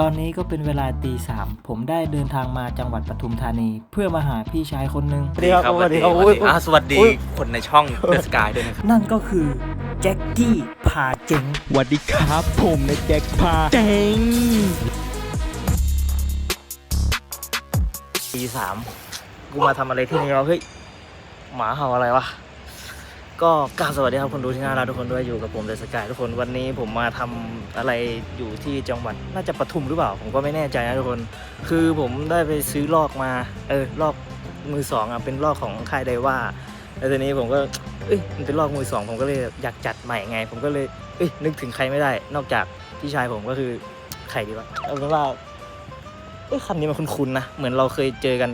ตอนนี้ก็เป็นเวลาตีสามผมได้เดินทางมาจังหวัดปทุมธานี เพื่อมาหาพี่ชายคนหนึ่งสวัสดีครับสวัสดีครับสวัสดีอ่าสวัสดีอุ๊ยคนในช่องเดอะสกายด้วยนะครับนั่นก็คือแจ็คกี้พาเจ๋งสวัสดีครับ ผมในแจ็คพาเจ๋งตีสามกูมาทำอะไรที่นี่วะเฮ้ยหมาเห่าอะไรวะ ก็กราบสวัสดีครับคนดูที่น่ารักทุกคนด้วยอยู่กับผมเดสกายทุกคนวันนี้ผมมาทำอะไรอยู่ที่จังหวัดน่าจะปทุมหรือเปล่า ผมก็ไม่แน่ใจนะทุกคน คือผมได้ไปซื้อลอกมา เออลอกมือสองอะเป็นลอกของค่ายไดว่าแล้วทีนี้ผมก็เอ้ยมันเป็นลอกมือสองผมก็เลยอยากจัดใหม่ไง ผมก็เลยเอ้ยนึกถึงใครไม่ได้ นอกจากพี่ชายผมก็คือใครดีวะเอาเป็นว่าเอ้ยคำนี้มันคุ้นๆนะเหมือนเราเคยเจอกัน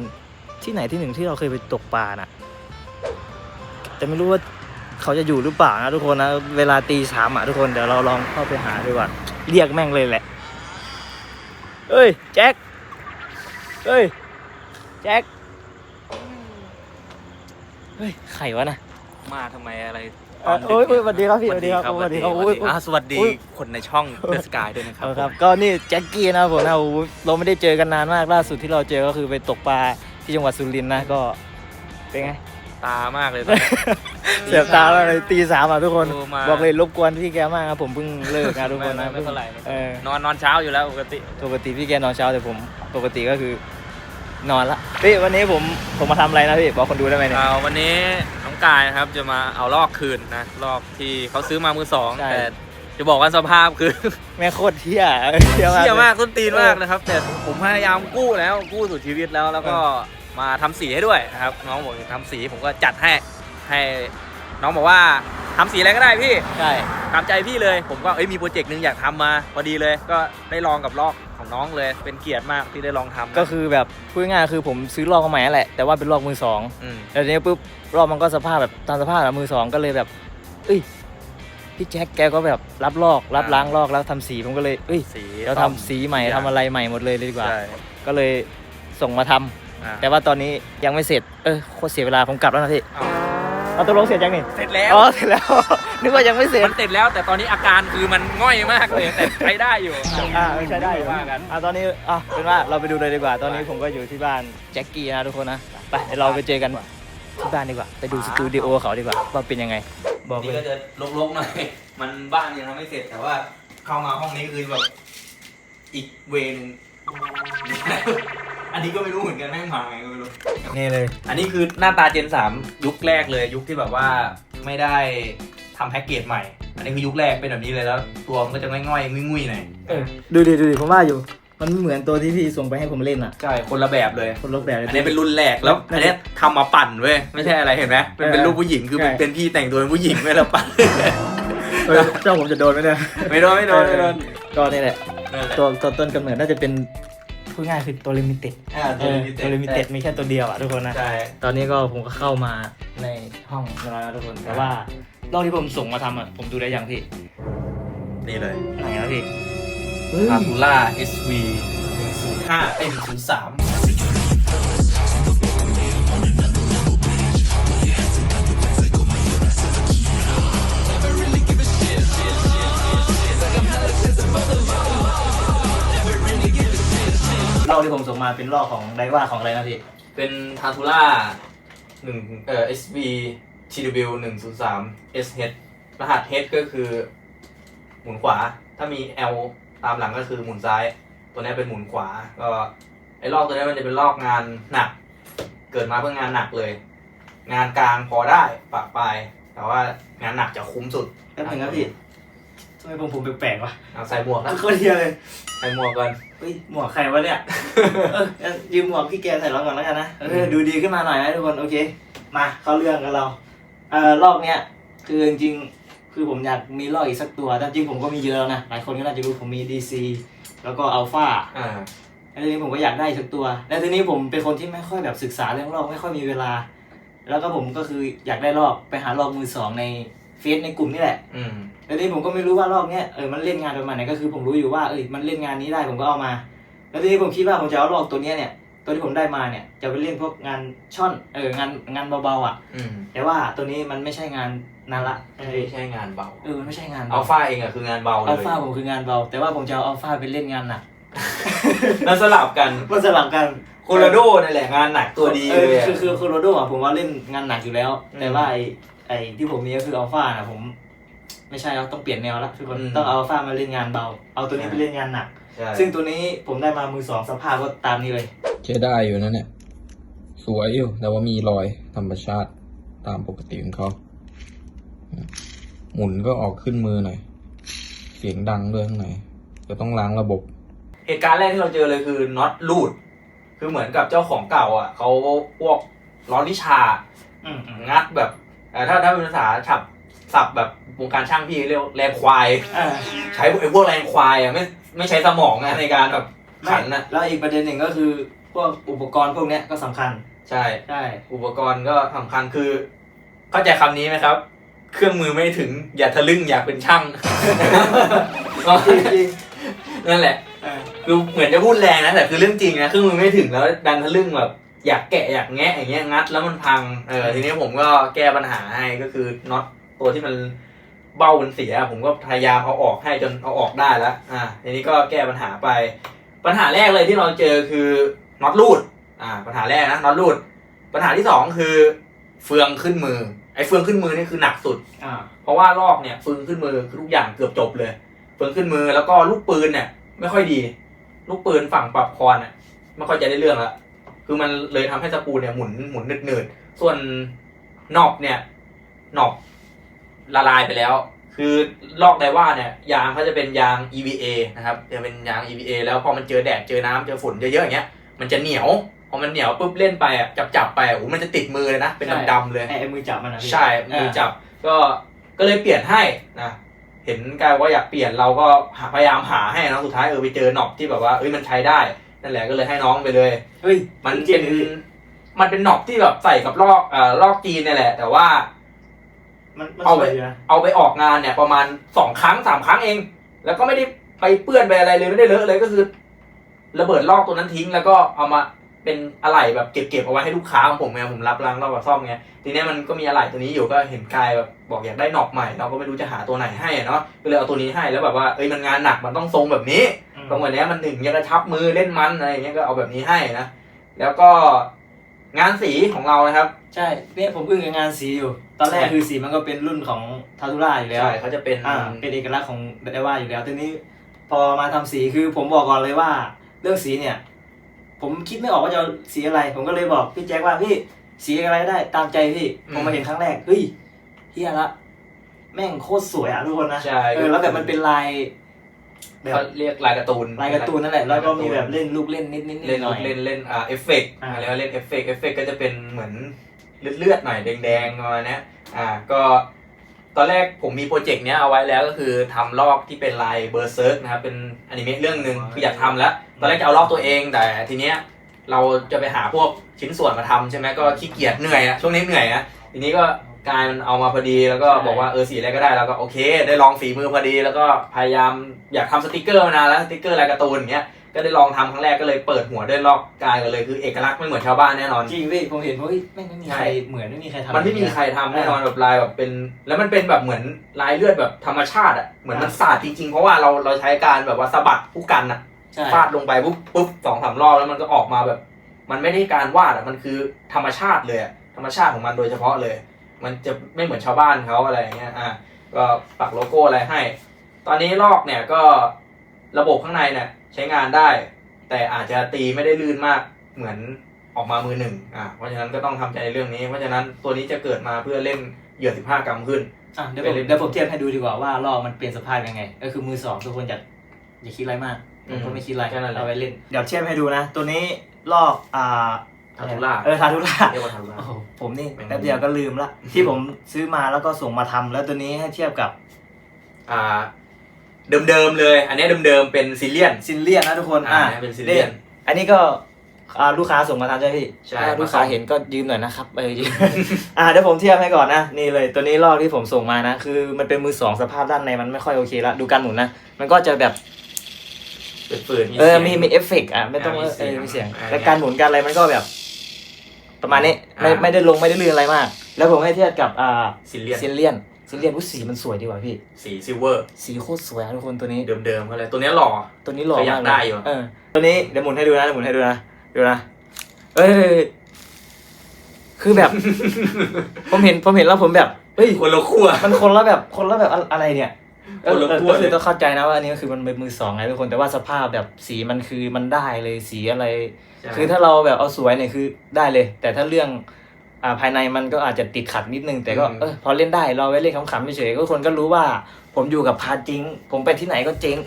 ที่ไหนที่หนึ่งที่เราเคยไปตกปลาน่ะ แต่ไม่รู้ว่า เขาจะอยู่หรือเปล่านะทุกคนนะ เวลาตีสามอะทุกคนเดี๋ยวเราลองเข้าไปหาดีกว่าเรียกแม่งเลยแหละเอ้ยแจ็คเอ้ยแจ็คเฮ้ยใครวะนะมาทำไมอะไรเอ่อโอ้ยโอ้ยสวัสดีครับพี่สวัสดีครับสวัสดีครับสโอ้วัยสดีโอ้ย อ่าสวัสดีอุ๊ยคนในช่องเดอะสกายด้วยนะครับเอาครับ ก็นี่แจ็คกี้นะครับผมนะโอ้โหเราไม่ได้เจอกันนานมากล่าสุดที่เราเจอก็คือไปตกปลาที่จังหวัดสุรินทร์นะก็เป็นไง ตามากเลยตอนนี้ เสียบตามากเลยตีสามอะทุกคน โทรมา บอกเลยรบกวนพี่แกมากครับผมเพิ่งเลิกงานทุกคนนะไม่ไม่เท่าไหร่เออนอนนอนเช้าอยู่แล้วปกติ ปกติพี่แกนอนเช้าแต่ผมปกติก็คือนอนละพี่วันนี้ผมผมมาทำอะไรนะพี่บอกคนดูได้ไหมเนี่ย อ่าวันนี้น้องกายนะครับจะมาเอาลอกคืนนะลอกที่เขาซื้อมามือสองใช่ แต่จะบอกว่าสภาพคือแม่โคตรเที่ยเที่ยเชี่ยมามากกต้นตีนมากนะครับ แต่ผมพยายามกู้แล้วกู้สุดชีวิตแล้วแล้วก็ มาทำสีให้ด้วยนะครับ น้องบอกจะทำสีผมก็จัดให้ให้น้องบอกว่าทำสีอะไรก็ได้พี่ใช่ตามใจพี่เลย ผมก็เอ้ยมีโปรเจกต์หนึงอยากทำมาพอดีเลย ก็ได้ลองกับลอกของน้องเลย เป็นเกียรติมากที่ได้ลองทำก็คือแบบพูดง่ายๆคือผมซื้อลอกมาใหม่นั่นแหละแต่ว่าเป็นลอกมือสองอืมแล้วทีนี้ปุ๊บรอบมันก็สภาพแบบตามสภาพอะมือสองก็เลยแบบ เอ้ยพี่แจ็คแกก็แบบรับลอกรับล้างลอกแล้วทำสีผมก็เลยเอ้ยสีเราทำสีใหม่ทำอะไรใหม่หมดเลยเลยดีกว่าใช่ก็เลยส่งมาทำ อะแต่ว่าตอนนี้ยังไม่เสร็จ เออโคตรเสียเวลาผมกลับแล้วนะพี่เอาเอาตกลงเสร็จยังนี่เสร็จแล้ว อ๋อเสร็จแล้ว นึกว่ายังไม่เสร็จ มันเสร็จแล้วแต่ตอนนี้อาการคือมันง่อยมากเลยแต่ใช้ได้อยู่อ่าเออใช้ได้อยู่ว่ากัน อ่าตอนนี้อะเป็นว่าเราไปดูเลยดีกว่า ตอนนี้ผมก็อยู่ที่บ้านแจ็คกี้นะทุกคนนะ ไปเดี๋ยวเราไปเจอกันที่บ้านดีกว่า ไปดูสตูดิโอเขาดีกว่าว่าเป็นยังไง บอกนี่เลก็ยจะลกๆหน่อย มันบ้านยังทำไม่เสร็จแต่ว่าเข้ามาห้องนี้คือแบบอีกเวนึง อันนี้ก็ไม่รู้เหมือนกันแม่งมาไงก็ไม่รู้ นี่เลย อันนี้คือหน้าตาเจน 3 ยุคแรกเลยยุคที่แบบว่าไม่ได้ทำแพ็กเกจใหม่ อันนี้คือยุคแรกเป็นแบบนี้เลยแล้ว ตัวมันก็จะง่อยๆงุ้ยๆหน่อยเออดูดิดูดิผมว่าอยู่ มันไม่เหมือนตัวที่พี่ส่งไปให้ผมเล่นอะ ใช่คนละแบบเลย คนละแบบเลย อันนี้เป็นรุ่นแรกแล้ว อันนี้ทำมาปั่นเว้ยไม่ใช่อะไรเห็นไหมเป็นเป็นรูปผู้หญิงคือใช่เป็นพี่แต่งตัวเป็นผู้หญิงไม่แล้วปั่นเออเจ้าผมจะโดนไหมเนี่ยไม่โดนไม่โดนไม่โดนก็นี่แหละนั่นแหละตัวตัวต้นกำเนิดน่าจะเป็น พูดง่ายคือตัวลิมิเต็ดอ่าเออตัวลิมิเต็ดมีแค่ตัวเดียวอะทุกคนนะ ใช่ ตอนนี้ก็ผมก็เข้ามาในห้องเรียบร้อยแล้วทุกคน แต่ว่ารอบที่ผมส่งมาทำอะ ผมดูได้ยังพี่ นี่เลยไหนแล้วพี่คาทูล่า SV 105เอ้ย103 มส่งมาเป็นรอบของไดว่าของอะไรนะพี่ เป็นทาทูล่า1เอ่อ SV TW 103 SH รหัส H ก็คือ หมุนขวา ถ้ามี L ตามหลังก็คือหมุนซ้าย ตัวนี้เป็นหมุนขวา ก็ไอ้ลอกตัวนี้มันจะเป็นลอกงานหนัก เกิดมาเพื่องานหนักเลย งานกลางพอได้ปะปลาย แต่ว่างานหนักจะคุ้มสุด แป๊บนึงนะพี่ ทำไมผมผมแปลกๆวะเอาใส่หมวกนะโคตรเทียเลยใส่หมวกก่อนเฮ้ยหมวกใครวะเนี่ยเอองั้นยืมหมวกพี่แกใส่รองก่อนแล้วกันนะเออดูดีขึ้นมาหน่อยนะทุกคนโอเค มาเข้าเรื่องกันเราเอ่อรอบเนี้ยคือจริงๆคือผมอยากมีรอบอีกสักตัวแต่จริงผมก็มีเยอะแล้วนะหลายคนก็น่าจะรู้ผมมี DC แล้วก็อัลฟาอ่าแล้วทีนี้ผมก็อยากได้อีกสักตัว แล้วทีนี้ผมเป็นคนที่ไม่ค่อยแบบศึกษาเรื่องลอกไม่ค่อยมีเวลา แล้วก็ผมก็คืออยากได้ลอกไปหาลอกมือสองใน เฟซในกลุ่มนี่แหละอืมแล้วทีนี้ผมก็ไม่รู้ว่าลอกเนี้ยเออมันเล่นงานประมาณไหนก็คือผมรู้อยู่ว่าเออมันเล่นงานนี้ได้ผมก็เอามา แล้วทีนี้ผมคิดว่าผมจะเอาลอกตัวเนี้ยเนี่ยตัวที่ผมได้มาเนี่ยจะไปเล่นพวกงานช่อนเอองานงานเบาๆอะ อืมแต่ว่าตัวนี้มันไม่ใช่งานนานละเออไม่ใช่งานเบาเออมันไม่ใช่งานอัลฟาเองอะคืองานเบาเลยอัลฟาผมคืองานเบา แต่ว่าผมจะเอาอัลฟาไปเล่นงานหนักมันสลับกันมันสลับกัน โคโลราโดนั่นแหละงานหนักตัวดีอเลอยอะคือคือโคโรโดอะผมว่าเล่นงานหนักอยู่แล้ว อืม แต่ว่าไอ ไอที่ผมมีก็คืออัลฟาน่ะผม ไม่ใช่แล้วต้องเปลี่ยนแนวละทุกคนอืม ต้องเอาอัลฟามาเล่นงานเบา เอาตัวนี้ใช่ไปเล่นงานหนัก ใช่ซึ่งตัวนี้ผมได้มามือสองสภาพก็ตามนี้เลย ใช้ได้อยู่นะเนี่ย สวยอยู่ แต่ว่ามีรอยธรรมชาติตามปกติของเขาหมุนก็ออกขึ้นมือหน่อย เสียงดังด้วยข้างในจะต้องล้างระบบ เหตุการณ์แรกที่เราเจอเลยคือน็อตลูด คือเหมือนกับเจ้าของเก่าอะเขาพวกล้อลิชา อืมอืมงัดแบบเอ่อถ้าถ้าเป็นภาษาฉับสับแบบวงการช่างพี่เรียกว่าแรงควาย อ่าใช้ไอ้พวกแรงควายอะไม่ไม่ใช้สมองอะในการแบบไม่ขันนะแล้วอีกประเด็นหนึ่งก็คือพวกอุปกรณ์พวกเนี้ยก็สำคัญ ใช่ ใช่ อุปกรณ์ก็สำคัญคือ เข้าใจคำนี้ไหมครับ เครื่องมือไม่ถึงอย่าทะลึ่งอยากเป็นช่าง จริงนั่นแหละ ๆเออ คือเหมือนจะพูดแรงนะแต่คือเรื่องจริงนะเครื่องมือไม่ถึงแล้วดันทะลึ่งแบบ อยากแกะอยากแงะอย่างเงี้ยงัดแล้วมันพังเออทีนี้ผมก็แก้ปัญหาให้ก็คือน็อตตัวที่มันเบ้ามันเสีย ผมก็พยายามเอาออกให้จนเอาออกได้แล้วอ่าทีนี้ก็แก้ปัญหาไป ปัญหาแรกเลยที่เราเจอคือน็อตรูดอ่าปัญหาแรกนะน็อตรูด ปัญหาที่สองคือ เฟืองขึ้นมือ ไอ้เฟืองขึ้นมือนี่คือหนักสุดอ่าเพราะว่าลอกเนี่ยฟืนขึ้นมือคือทุกอย่างเกือบจบเลยฟืนขึ้นมือแล้วก็ลูกปืนเนี่ย ไม่ค่อยดี ลูกปืนฝั่งปรับคอนเนี่ยไม่ค่อยจะได้เรื่องละ คือมันเลยทำให้สปูเนี่ยหมุนหมุนหนืดๆส่วนนอบเนี่ยนอบละลายไปแล้ว คือลอกไดว่าเนี่ยยางเขาจะเป็นยาง EVA นะครับจะเป็นยาง EVA แล้วพอมันเจอแดดเจอน้ำเจอฝุ่นเยอะๆอย่างเงี้ยมันจะเหนียวพอมันเหนียวปุ๊บเล่นไปอะจับจับๆไปอะโอ้โหมันจะติดมือเลยนะ เป็นดำๆเลยไอ้ไอ้มือจับมันนะพี่ใช่มือจับก็ก็เลยเปลี่ยนให้นะเห็นกายว่าอยากเปลี่ยนเราก็หาพยายามหาให้นะสุดท้ายเออไปเจอหนอบที่แบบว่าเอ้ยมันใช้ได้ นั่นแหละก็เลยให้น้องไปเลย เฮ้ยมันจริเป็งนๆพี่มันเป็นหนอบที่แบบใส่กับลอกเอ่อลอกจีนเนี่ยแหละ แต่ว่า มันมันเอาสไป วยอยู่นะเอาไปออกงานเนี่ยประมาณสองครั้งสามครั้งเอง แล้วก็ไม่ได้ไปเปื้อนไปอะไรเลยไม่ได้เลอะเลยก็คือ ระเบิดลอกตัวนั้นทิ้งแล้วก็เอามา เป็นอะไหล่แบบเก็บๆเอาไว้ให้ลูกค้าของผมไงผมรับล้างรอบกับซ่อมไงทีเนี้ยมันก็มีอะไหล่ตัวนี้อยู่ก็เห็นกายแบบบอกอยากได้หนอกใหม่ เราก็ไม่รู้จะหาตัวไหนให้อะเนาะก็เลยเอาตัวนี้ให้แล้วแบบว่าเอ้ยมันงานหนักมันต้องทรงแบบนี้อืมตรงแบบเนี้ยมันถึงจะกระชับมือเล่นมันอะไรอย่างเงี้ยก็เอาแบบนี้ให้นะแล้วก็งานสีของเรานะครับ ใช่เนี่ยผมอึ้งกับงานสีอยู่ ตอนแรกใช่คือสีมันก็เป็นรุ่นของทาทูร่าอยู่แล้วใช่เขาจะเป็นอ่าเป็นเอกลักษณ์ของเดว่าอยู่แล้วทีนี้ พอมาทำสีคือผมบอกก่อนเลยว่า เรื่องสีเนี่ย ผมคิดไม่ออกว่าจะเอาสีอะไร ผมก็เลยบอกพี่แจ็คว่าพี่สีอะไรก็ได้ตามใจพี่ผมมาเห็นครั้งแรกเฮ้ยเฮียละ แม่งโคตรสวยอะทุกคนนะใช่เออแล้วแบบมันเป็นลายแบบเขาเรียกลายการ์ตูนลายการ์ตูนนั่นแหละ แล้วก็มีแบบเล่นลูกเล่นนิดนิดเล่นหน่อย เล่นเล่นอ่าเอฟเฟกต์อ่า อะไรว่าเล่นเอฟเฟกต์เอฟเฟกต์ก็จะเป็นเหมือนเลือดเลือดๆหน่อยแดงๆประมาณเนี้ยอ่าก็ตอนแรกผมมีโปรเจกต์เนี้ยเอาไว้แล้วก็คือทำลอกที่เป็นลายเบอร์เซิร์กนะครับเป็นอนิเมะเรื่องหนึ่งคืออยากทำแล้ว ตอนแรกจะเอาลอกตัวเองแต่ทีเนี้ยเราจะไปหาพวกชิ้นส่วนมาทำใช่ไหมก็ขี้เกียจเหนื่อยอะช่วงนี้เหนื่อยอะทีนี้ก็กลายมันเอามาพอดีแล้วก็บอกว่าเออสีอะไรก็ได้แล้วก็โอเค ได้ลองฝีมือพอดี แล้วก็พยายามอยากทำสติกเกอร์มานานแล้วสติกเกอร์ลายการ์ตูนอย่างเงี้ยก็ได้ลองทำครั้งแรกก็เลยเปิดหัวด้วยลอกกายกันเลยคือเอกลักษณ์ไม่เหมือนชาวบ้านแน่นอนจริงพี่ผมเห็นว่าเฮ้ยแม่งไม่มีใครใช่เหมือนไม่มีใครทำมันไม่มีใครทำแน่นอนแบบลายแบบเป็น แล้วมันเป็นแบบเหมือนลายเลือดแบบธรรมชาติอะเหมือนมันสาดจริงๆ เพราะว่าเราเราใช้การแบบว่าสะบัดผู้กันอะ ใช่ฟาดลงไปปุ๊บปุ๊บสองสามรอบแล้วมันก็ออกมาแบบ มันไม่ได้การวาดอะมันคือธรรมชาติเลยอะธรรมชาติของมันโดยเฉพาะเลย มันจะไม่เหมือนชาวบ้านเขาอะไรอย่างเงี้ยอะก็ปักโลโก้อะไรให้ ตอนนี้ลอกเนี่ยก็ระบบข้างในเนี่ยใช้งานได้ แต่อาจจะตีไม่ได้ลื่นมากเหมือนออกมามือหนึ่งอะเพราะฉะนั้นก็ต้องทำใจในเรื่องนี้ เพราะฉะนั้นตัวนี้จะเกิดมาเพื่อเล่นเหยื่อ 15 กรัมขึ้นอะเดี๋ยวผมเดี๋ยวผมเทียบให้ดูดีกว่าว่าลอกมันเปลี่ยนสภาพยังไง ก็คือมือสองทุกคนอย่าอย่าคิดอะไรมาก ผมก็ไม่คิดอะไรแค่นั้นแหละ เอาไว้เล่น เดี๋ยวเทียบให้ดูนะ ตัวนี้ลอกอ่าทาทูล่าเออทาทุล่าเรียกว่าทาทูล่า โอ้โหผมนี่เป็นแป๊บเดียวก็ลืมละ ที่ผมซื้อมาแล้วก็ส่งมาทำแล้วตัวนี้ให้เทียบกับอ่า เดิมๆเลย อันนี้เดิมๆเป็นซิเลียน ซินเลียนนะทุกคนอ่าเป็นซิลเลียน อันนี้ก็อ่าลูกค้าส่งมาทำใช่ไหมพี่ใช่อ่าลูกค้าเห็นก็ยืมหน่อยนะครับเออยืม อ่าเดี๋ยวผมเทียบให้ก่อนนะนี่เลยตัวนี้ลอกที่ผมส่งมานะ คือมันเป็นมือสองสภาพด้านในมันไม่ค่อยโอเคละดูการหมุนนะมันก็จะแบบ เป็นปืนเออสียงมีมีเอฟเฟกต์อะไม่ต้องอ่ามีเสีเอยงอมีเสียงอ่าแต่การหมุนการอะไรมันก็แบบ ประมาณนี้ไม่อ่าไม่ได้ลงไม่ได้ลื่นอะไรมาก แล้วผมให้เทียบกับอ่าซิลเลียนซินเลียนซีเรียสอุ้ยสีมันสวยดีว่ะพี่ สีซิลเวอร์สีโคตรสวยอะทุกคนตัวนี้เดิมๆก็เลยตัวเนี้ยหล่อตัวนี้หล่อเคยอยากมากเลได้อยู่เออตัวนี้เดี๋ยวหมุนให้ดูนะเดี๋ยวหมุนให้ดูนะดูนะเอ้ยคือแบบ ผมเห็นผมเห็นแล้วผมแบบเฮ้ยคนละขั้วมันคนละแบบคนละแบบอะอะไรเนี่ย คนละเออขั้วก็คือเลยต้องเข้าใจนะว่าอันนี้ก็คือมันเป็นมือสองไงทุกคนแต่ว่าสภาพแบบสีมันคือมันได้เลยสีอะไร ใช่ คือถ้าเราแบบเอาสวยเนี่ยคือได้เลย แต่ถ้าเรื่องอ่าภายในมันก็อาจจะติดขัดนิดนึง แต่ก็อืม เออพอเล่นได้เราไว้เล่นขำๆเฉยๆก็คนก็รู้ว่า ผมอยู่กับพาจริง ผมไปที่ไหนก็เจ๊ง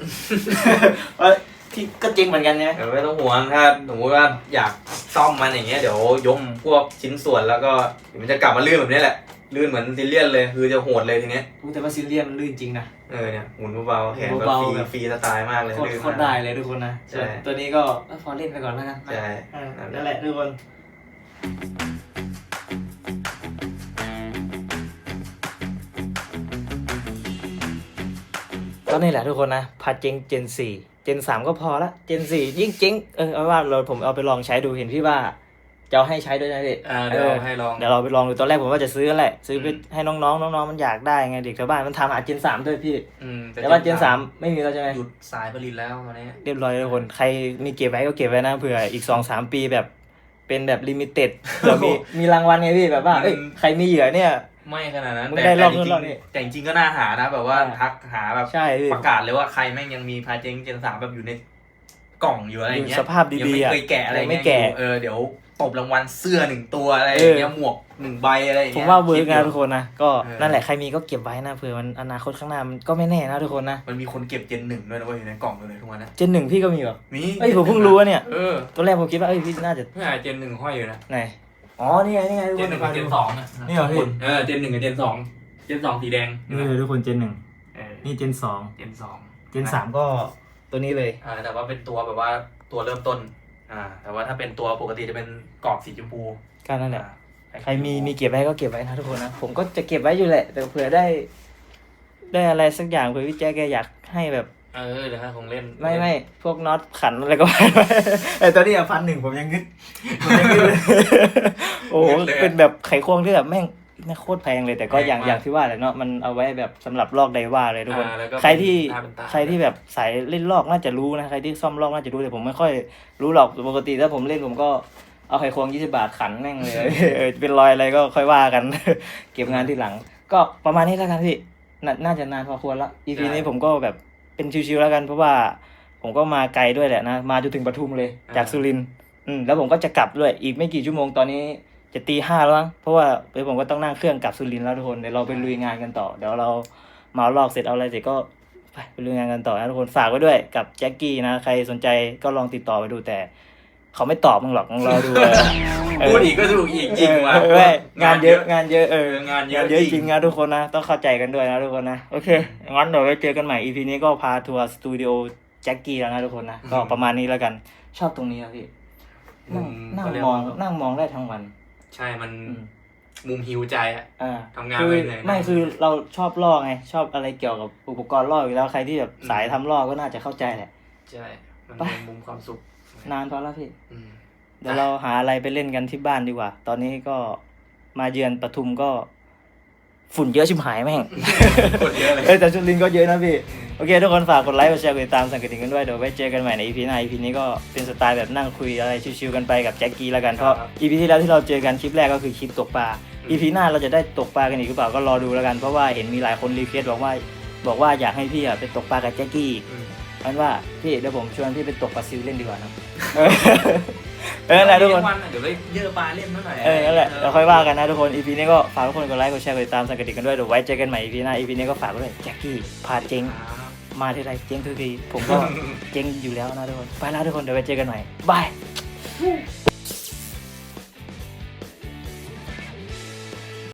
เออที่ก็เจ๊งเหมือนกันไงเออไม่ต้องห่วงถ้าสมมติว่าอยากซ่อมมันอย่างเงี้ยเดี๋ยวยกพวกชิ้นส่วนแล้วก็เดี๋ยวมันจะกลับมาลื่นแบบนี้แหละ ลื่นเหมือนซิลเลียนเลย คือจะโหดเลยทีเนี้ยรู้แต่ว่าซีเรียสมันลื่นจริงนะ เออเนี่ยหมุนเบาๆแขนก็เบาฟรีๆแบบฟรีสไตล์มากเลยโคตรลื่นโคตรได้เลยทุกคนนะใช่ตัวนี้ก็เออพอเล่นไปก่อนแล้วกันใช่ เออนั่นแหละทุกคน ก็นี่แหละทุกคนนะพาเจงเจนสี่เจนสามก็พอละเจนสี่ยิ่งเจ๊งเออเอาว่าเราผมเอาไปลองใช้ดูเห็นพี่ว่า จะเอาให้ใช้ด้วยนะพี่อ่าเดี๋ยวให้ลองเดี๋ยวเราไปลองดูตอนแรกผมว่าจะซื้อแหละ ซื้อไปอืมให้น้องๆน้องๆมันอยากได้ไงเด็กชาวบ้านมันทำหาเจนสามด้วยพี่ อืมแต่ว่าเจนสามไม่มีแล้วใช่ไหมหยุดสายผลิตแล้วตอนนี้เรียบร้อยทุกคนใครมีเก็บไว้ก็เก็บไว้นะเผื่ออีกสองสามปีแบบเป็นแบบลิมิเต็ดเผื่อมีมีรางวัลไงพี่แบบว่าเอ้ยใครมีเหยื่อเนี่ยไม่ขนาดนั้นมึงแต่ได้รอบแต่จนู้นริรองบนี้ๆแต่จริงๆก็น่าหานะแบบว่าอ่าทักหาแบบใช่พี่ประกาศเลยว่าใครแม่งยังมีพาเจงเจนสามแบบอยู่ในกล่องอยู่อะไรอย่างเงี้ยสภาพยังดีไม่ๆอะเคยแกะอะไรยังไม่เงี้ยแกะอยู่เออเดี๋ยว ตบรางวัลเสื้อหนึ่งตัวอะไรอย่างเงี้ยเออหมวกหนึ่งใบอะไรอย่างผมเงี้ยว่าเวิร์กคิดนะอยู่ทุกคนนะก็เออ นั่นแหละใครมีก็เก็บไว้นะเผื่อมันอนาคตข้างหน้ามันก็ไม่แน่นะทุกคนนะมันมีคนเก็บเจนหนึ่งด้วยนะเว่าอยู่ในกล่องเลยทุกวันนะเจนหนึ่งพี่ก็มีเหรอมีเอ้ยผมเพิ่งรู้ว่าเนี่ยเออตอนแรกผมคิดว่าเอ้ยพี่น่าจะเพื่อเจนหนึ่งห้อยอยู่นะ ไหนอ๋อนี่ไงนี่ไงทุกเจคนนหนึ่งกับเจนสองอะนี่เหรอพี่เออเจนหนึ่งกับเจนสองเจนสองสีแดงนี่เลยทุกคนเจนหนึ่งเออนี่เจนสองเจนสองเจนสามก็ตัวนี้เลยอ่าแต่ว่าเป็นตัวแบบว่าตัวเริ่มต้น อ่า แต่ว่าถ้าเป็นตัวปกติจะเป็นกรอบสีชมพูก็นั่นแหละอ่าใครมีมีเก็บไว้ก็เก็บไว้นะทุกคนนะผมก็จะเก็บไว้อยู่แหละ แต่เผื่อได้ ได้อะไรสักอย่างเผื่อพี่แจ๊กแกอยากให้แบบ เออเดี๋ยวถ้าคงเล่นไม่ไม่พวกน็อตขันอะไรก็ว่าไปไอ้ตัวนี้อะพันหนึ่งผมยังงึดผมยังงึดเลย โอ้โหเป็นแบบไขควงที่แบบแม่ง แม่งโคตรแพงเลยแต่ก็อย่างอย่างที่ว่าแหละเนาะมันเอาไว้แบบสำหรับลอกไดว่าเลยทุกคน อ่าแล้วก็ใครที่เป็นตาเป็นตา ใครที่แบบสายเล่นลอกน่าจะรู้นะใครที่ซ่อมลอกน่าจะรู้แต่ผมไม่ค่อยรู้หรอกปกติถ้าผมเล่นผมก็เอาไขควงยี่สิบาทขันแม่งเลย เออเป็นรอยอะไรก็ค่อยว่ากัน เก็บงานที่หลัง ก็ประมาณนี้แล้วกันพี่นาน่าจะนานพอควรละ EP นี้ผมก็แบบเป็นชิวๆแล้วกันเพราะว่า ผมก็มาไกลด้วยแหละนะ มาจนถึงปทุมเลยจากสุรินทร์อืมแล้วผมก็จะกลับด้วยอีกไม่กี่ชั่วโมงตอนนี้ จะตีห้าแล้วมั้งเพราะว่าเดี๋ยวผมก็ต้องนั่งเครื่องกลับสุรินทร์แล้วทุกคนเดี๋ยวเราไปลุยงานกันต่อเดี๋ยวเราเมาลอกเสร็จเอาอะไรเสร็จก็ไปไปลุยงานกันต่อนะทุกคนฝากไว้ด้วยกับแจ็คกี้นะใครสนใจก็ลองติดต่อไปดูแต่ เขาไม่ตอบมึงหรอกมึงรอดูเออเออพูดอีกก็ถูกอีกจริงว่ะ เออเว้ยงานเยอะงานเยอะเอองานเยงาอะนเยอะจจริริงงนะทุกคนนะ ต้องเข้าใจกันด้วยนะทุกคนนะ โอเคงั้นเดี๋ยวไว้เจอกันใหม่ EP นี้ก็พาทัวร์สตูดิโอแจ็คกี้แล้วนะทุกคนนะ ก็ประมาณนี้แล้วกัน ชอบตรงนี้ครับพี่นั่งนั่งเขาเรียกมองว่านั่งมองได้ทั้งวัน ใช่มันอืมมุมฮิวใจอะอ่าทำงานคือไม่เหนื่อยนะไม่คือเราชอบลอกไง ชอบอะไรเกี่ยวกับอุปกรณ์ลอกอยู่แล้วใครที่แบบสายทำลอกก็น่าจะเข้าใจแหละ ใช่ มันไปเป็นมุมความสุขนานพอแล้วพี่ อืม เดี๋ยวเราหาอะไรไปเล่นกันที่บ้านดีกว่า ตอนนี้ก็มาเยือนปทุมก็ ฝุ่นเยอะชิบหายแม่งคนเยอะเลยเอ้ยแต่ชุดลินก็เยอะนะพี่ โอเค ทุกคนฝากกดไลค์กดแชร์กดติดตามสั่งกระดิ่งกันด้วย เดี๋ยวไว้เจอกันใหม่ใน EP หน้า EP นี้ก็เป็นสไตล์แบบนั่งคุยอะไรชิวๆกันไปกับแจ็คกี้แล้วกัน เพราะ EP ที่แล้วที่เราเจอกันคลิปแรกก็คือคลิปตกปลา EP หน้าเราจะได้ตกปลากันอีกหรือเปล่าก็รอดูแล้วกันเพราะว่าเห็นมีหลายคนรีเควสต์บอกว่า บอกว่าอยากให้พี่อะไปตกปลากับแจ็คกี้อืมอันว่าพี่เดี๋ยวผมชวนพี่ไปตกปลาซิวเล่นดีกว่านะ เออเออนั่นแหละทุกคนวันน่ะเดี๋ยวไปเยอะปลาเล่นเมื่อไหร่เออนั่นแหละเราค่อยว่ากันนะทุกคน EP นี้ก็ฝากทุกคนกดไลค์กดแชร์กดติดตามสั่งกระดิ่งกันด้วยเดี๋ยวไว้เจอกันใหม่ EP หน้า EP นี้ก็ฝากไว้ด้วยแจ็คกี้พาเจ๊งครับมาที่ไรเจ๊งทุกทีผมก็ เจ๊งอยู่แล้วนะทุกคนไปแล้วทุกคนเดี๋ยวไปเจอกันใหม่บาย